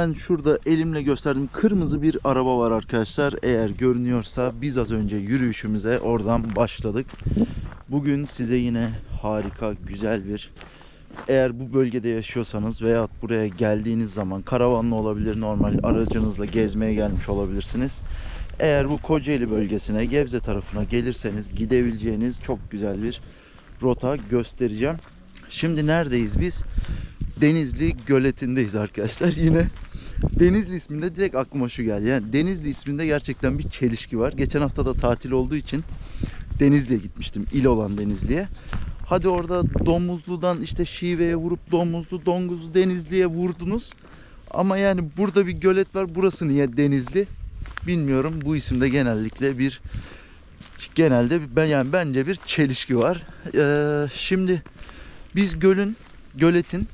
hemen şurada elimle gösterdiğim kırmızı bir araba var arkadaşlar. Eğer görünüyorsa biz az önce yürüyüşümüze oradan başladık. Bugün size yine harika, güzel bir eğer bu bölgede yaşıyorsanız veya buraya geldiğiniz zaman karavanlı olabilir, normal aracınızla gezmeye gelmiş olabilirsiniz. Eğer bu Kocaeli bölgesine, Gebze tarafına gelirseniz gidebileceğiniz çok güzel bir rota göstereceğim. Şimdi neredeyiz biz? Denizli göletindeyiz arkadaşlar. Yine Denizli isminde direkt aklıma şu geldi. Yani Denizli isminde gerçekten bir çelişki var. Geçen hafta da tatil olduğu için Denizli'ye gitmiştim. İl olan Denizli'ye. Hadi orada Domuzlu'dan işte Şive'ye vurup Domuzlu, Donguzlu, Denizli'ye vurdunuz. Ama yani burada bir gölet var. Burası niye Denizli? Bilmiyorum. Bu isimde genellikle bir genelde ben yani bence bir çelişki var. Ee, şimdi biz gölün, göletin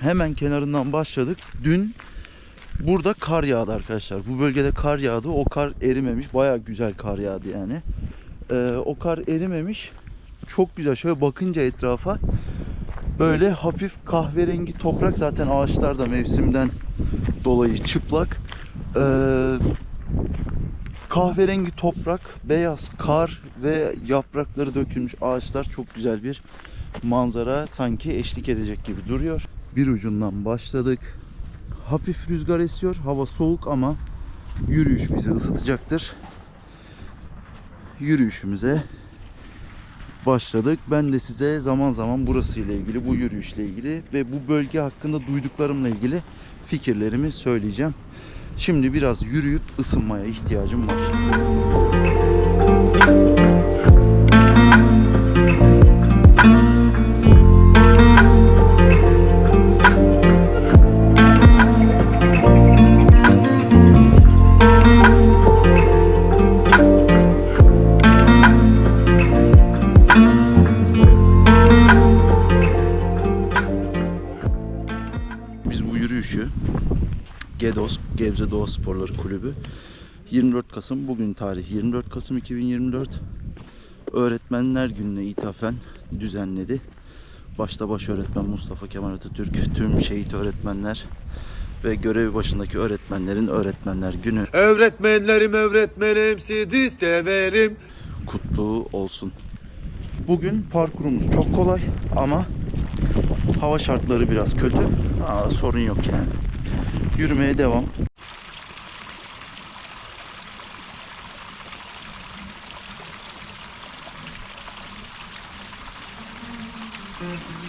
hemen kenarından başladık. Dün burada kar yağdı arkadaşlar. Bu bölgede kar yağdı. O kar erimemiş. Baya güzel kar yağdı yani. Ee, o kar erimemiş. Çok güzel. Şöyle bakınca etrafa böyle hafif kahverengi toprak. Zaten ağaçlar da mevsimden dolayı çıplak. Ee, kahverengi toprak, beyaz kar ve yaprakları dökülmüş ağaçlar çok güzel bir manzara sanki eşlik edecek gibi duruyor. Bir ucundan başladık. Hafif rüzgar esiyor. Hava soğuk ama yürüyüş bizi ısıtacaktır. Yürüyüşümüze başladık. Ben de size zaman zaman burası ile ilgili, bu yürüyüşle ilgili ve bu bölge hakkında duyduklarımla ilgili fikirlerimi söyleyeceğim. Şimdi biraz yürüyüp ısınmaya ihtiyacım var. Gebze Doğa Sporları Kulübü 24 Kasım, bugün tarih 24 Kasım 2024 Öğretmenler Günü'ne ithafen düzenledi. Başta baş öğretmen Mustafa Kemal Atatürk, tüm şehit öğretmenler ve görevi başındaki öğretmenlerin Öğretmenler Günü Öğretmenlerim öğretmenim sizi severim. kutlu olsun. Bugün parkurumuz çok kolay ama hava şartları biraz kötü. Aa, sorun yok yani. Yürümeye devam. Mm-hmm.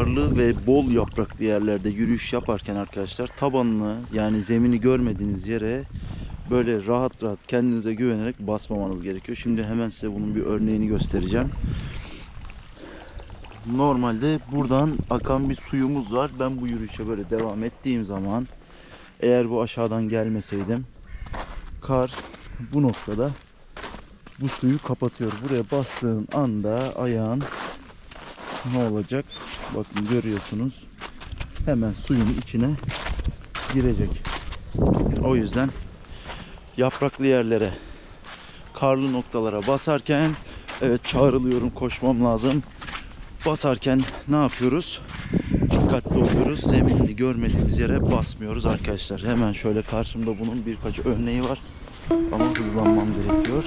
Karlı ve bol yapraklı yerlerde yürüyüş yaparken arkadaşlar tabanını yani zemini görmediğiniz yere böyle rahat rahat kendinize güvenerek basmamanız gerekiyor. Şimdi hemen size bunun bir örneğini göstereceğim. Normalde buradan akan bir suyumuz var. Ben bu yürüyüşe böyle devam ettiğim zaman eğer bu aşağıdan gelmeseydim kar bu noktada bu suyu kapatıyor. Buraya bastığın anda ayağın ne olacak? Bakın görüyorsunuz. Hemen suyun içine girecek. O yüzden yapraklı yerlere, karlı noktalara basarken evet çağrılıyorum koşmam lazım. Basarken ne yapıyoruz? Dikkatli oluyoruz. Zeminini görmediğimiz yere basmıyoruz arkadaşlar. Hemen şöyle karşımda bunun birkaç örneği var. Ama hızlanmam gerekiyor.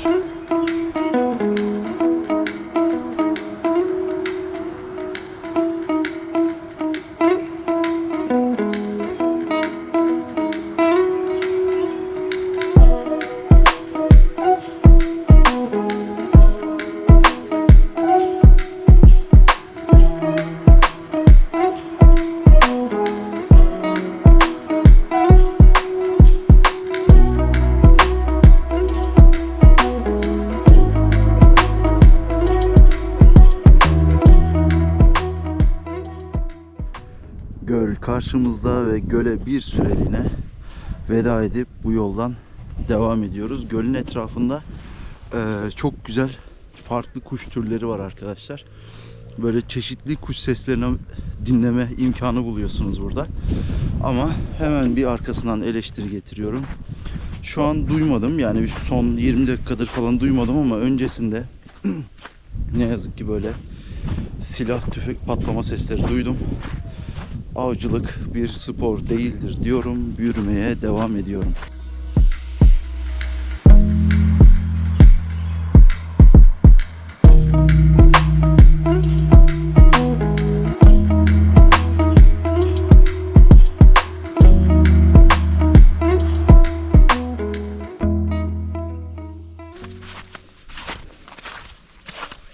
Karşımızda ve göle bir süreliğine veda edip bu yoldan devam ediyoruz. Gölün etrafında eee, çok güzel farklı kuş türleri var arkadaşlar. Böyle çeşitli kuş seslerini dinleme imkanı buluyorsunuz burada. Ama hemen bir arkasından eleştiri getiriyorum. Şu an duymadım yani bir son 20 dakikadır falan duymadım ama öncesinde ne yazık ki böyle silah tüfek patlama sesleri duydum. Avcılık bir spor değildir diyorum. Yürümeye devam ediyorum.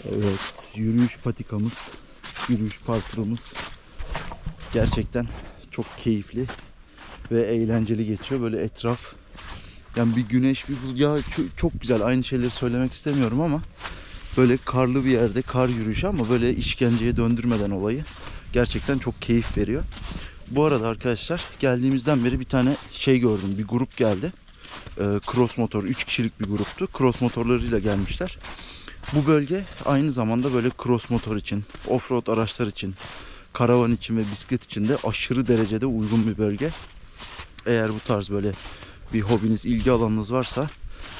Evet, yürüyüş patikamız, yürüyüş parkurumuz gerçekten çok keyifli ve eğlenceli geçiyor. Böyle etraf yani bir güneş bir bul- ya ço- çok güzel. Aynı şeyleri söylemek istemiyorum ama böyle karlı bir yerde kar yürüyüşü ama böyle işkenceye döndürmeden olayı gerçekten çok keyif veriyor. Bu arada arkadaşlar geldiğimizden beri bir tane şey gördüm. Bir grup geldi. Ee, cross motor 3 kişilik bir gruptu. Cross motorlarıyla gelmişler. Bu bölge aynı zamanda böyle cross motor için, offroad araçlar için, karavan için ve bisiklet için de aşırı derecede uygun bir bölge. Eğer bu tarz böyle bir hobiniz, ilgi alanınız varsa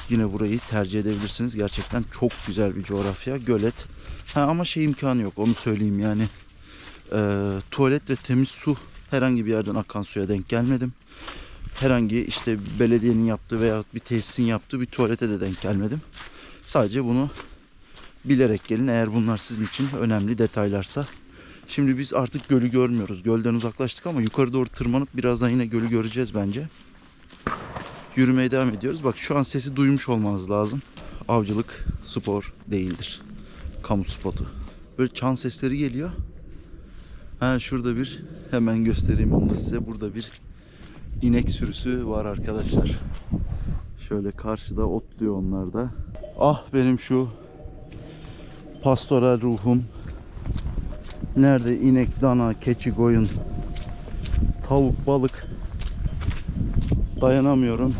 yine burayı tercih edebilirsiniz. Gerçekten çok güzel bir coğrafya. Gölet. Ha, ama şey imkanı yok onu söyleyeyim yani. e, tuvalet ve temiz su herhangi bir yerden akan suya denk gelmedim. Herhangi işte belediyenin yaptığı veya bir tesisin yaptığı bir tuvalete de denk gelmedim. Sadece bunu bilerek gelin eğer bunlar sizin için önemli detaylarsa. Şimdi biz artık gölü görmüyoruz. Gölden uzaklaştık ama yukarı doğru tırmanıp birazdan yine gölü göreceğiz bence. Yürümeye devam ediyoruz. Bak şu an sesi duymuş olmanız lazım. Avcılık spor değildir. Kamu spotu. Böyle çan sesleri geliyor. Ha şurada bir hemen göstereyim onu size. Burada bir inek sürüsü var arkadaşlar. Şöyle karşıda otluyor onlar da. Ah benim şu pastoral ruhum. Nerede inek, dana, keçi, koyun, tavuk, balık dayanamıyorum.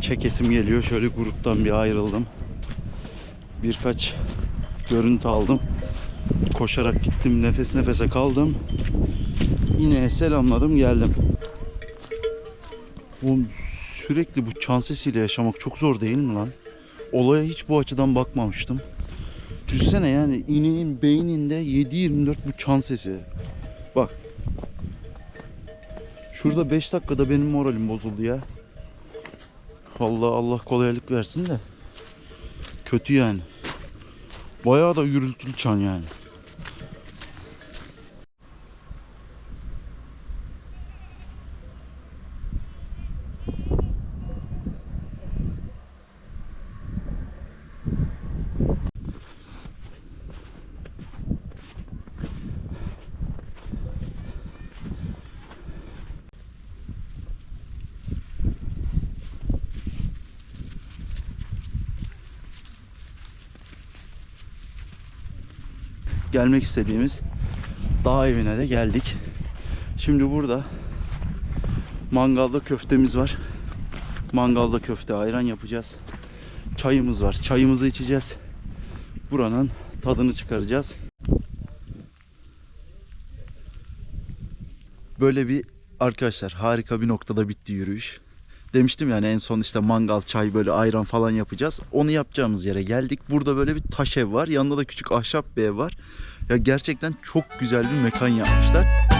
Çekesim geliyor. Şöyle gruptan bir ayrıldım. Birkaç görüntü aldım. Koşarak gittim. Nefes nefese kaldım. İneğe selamladım geldim. Oğlum sürekli bu çan sesiyle yaşamak çok zor değil mi lan? Olaya hiç bu açıdan bakmamıştım. Düşünsene yani ineğin beyninde 7-24 bu çan sesi. Bak. Şurada 5 dakikada benim moralim bozuldu ya. Vallahi Allah kolaylık versin de. Kötü yani. Bayağı da gürültülü çan yani. Gelmek istediğimiz dağ evine de geldik. Şimdi burada mangalda köftemiz var. Mangalda köfte ayran yapacağız. Çayımız var. Çayımızı içeceğiz. Buranın tadını çıkaracağız. Böyle bir arkadaşlar harika bir noktada bitti yürüyüş. Demiştim yani en son işte mangal, çay böyle ayran falan yapacağız. Onu yapacağımız yere geldik. Burada böyle bir taş ev var. Yanında da küçük ahşap bir ev var. Ya gerçekten çok güzel bir mekan yapmışlar.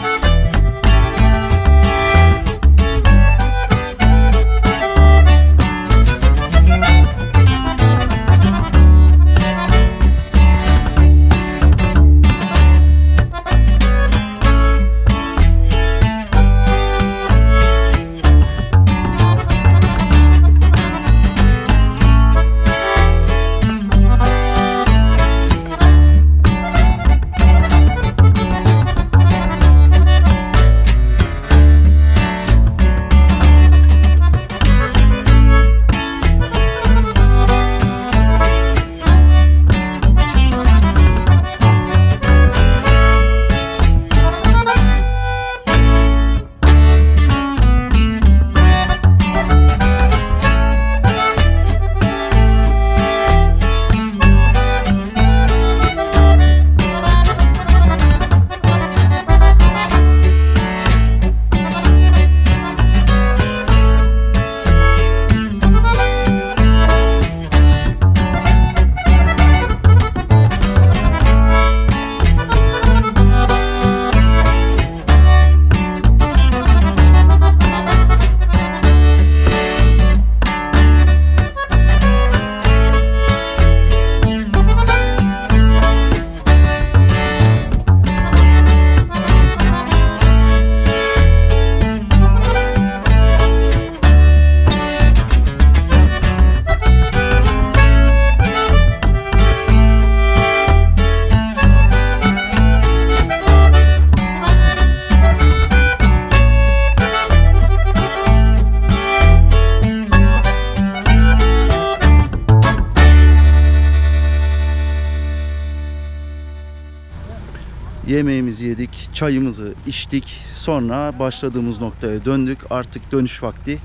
Yemeğimizi yedik, çayımızı içtik. Sonra başladığımız noktaya döndük. Artık dönüş vakti.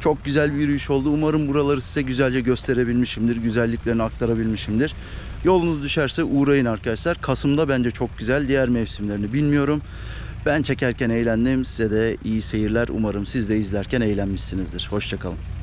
Çok güzel bir yürüyüş oldu. Umarım buraları size güzelce gösterebilmişimdir. Güzelliklerini aktarabilmişimdir. Yolunuz düşerse uğrayın arkadaşlar. Kasım'da bence çok güzel. Diğer mevsimlerini bilmiyorum. Ben çekerken eğlendim. Size de iyi seyirler. Umarım siz de izlerken eğlenmişsinizdir. Hoşçakalın.